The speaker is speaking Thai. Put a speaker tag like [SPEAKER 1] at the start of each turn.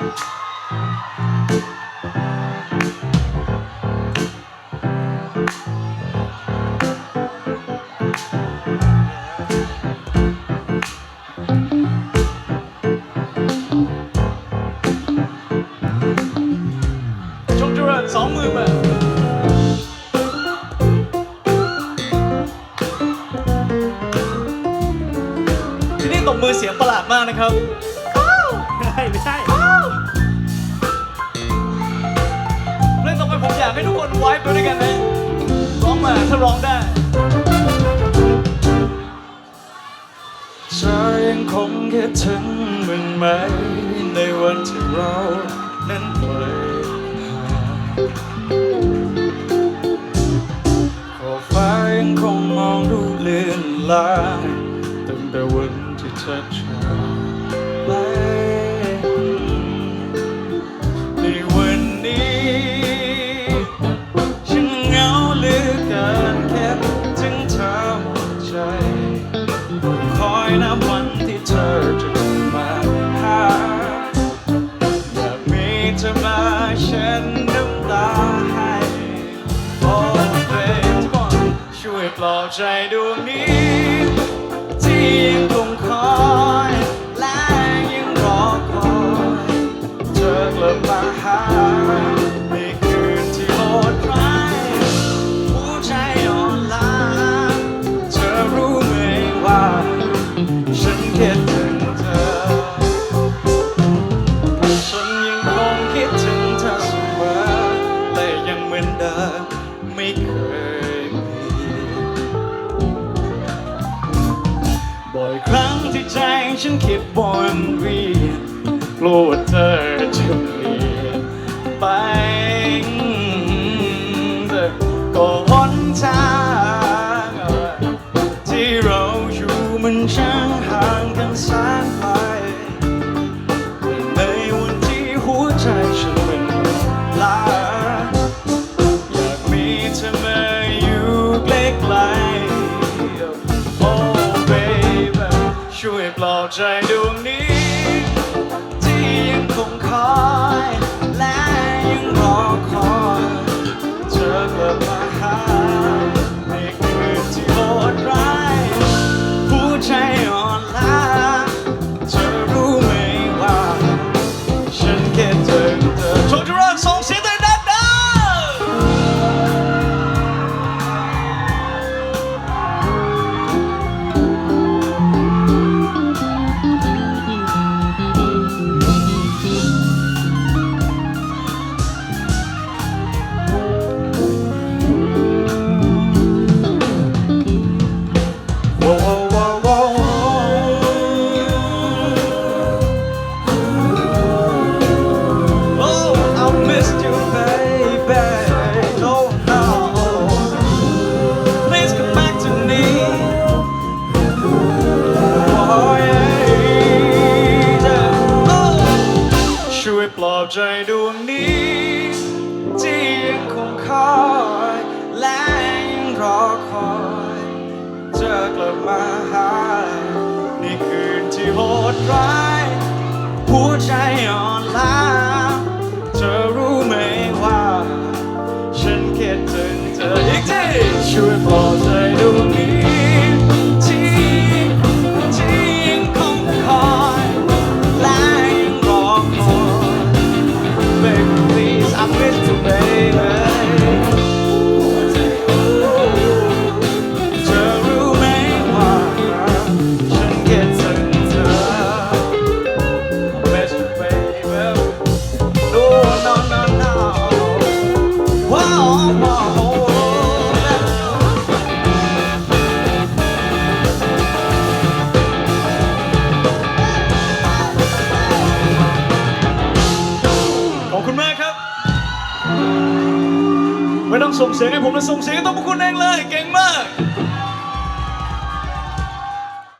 [SPEAKER 1] ชงจุรันสองมือมาที่นี่ตบมือเสียงประหลาดมากนะครับ
[SPEAKER 2] ไม่ใช่ไม่ใช่
[SPEAKER 1] ร้องได้ฉันยังคงคิดถึงมึงไหม ในวันที่เรานั้นไกลขอฟ้ายังคงมองดูเลือนลางตั้งแต่วันที่เธอ ใจ คอยนับวันที่เธอจะกลับมาหาอยากมีเธอมาเช่นน้ำตาให้โอ้เบทุกคนช่วยปลอบใจดวงนี้ ที่ยังคง ฉันคิดวนเวียนกลัวว่าเธอจะเปลี่ยนไปก็หนทางที่เราอยู่มันช่างห่างกันแสนไกล คงคอย และยังรอคอย เธอกลับมา ปลอบใจดวงนี้ที่ยังคงคอยและยังรอคอยเธอกลับมาหาในคืนที่โหดร้ายหัวใจอ่อนล้าเธอรู้ไหมว่า ฉันคิดถึงเธออีกทีช่วยปลอบ มากครับ ไม่ต้องส่งเสียงให้ผมนะส่งเสียงให้ต้องพวกคุณเองเลย เก่งมาก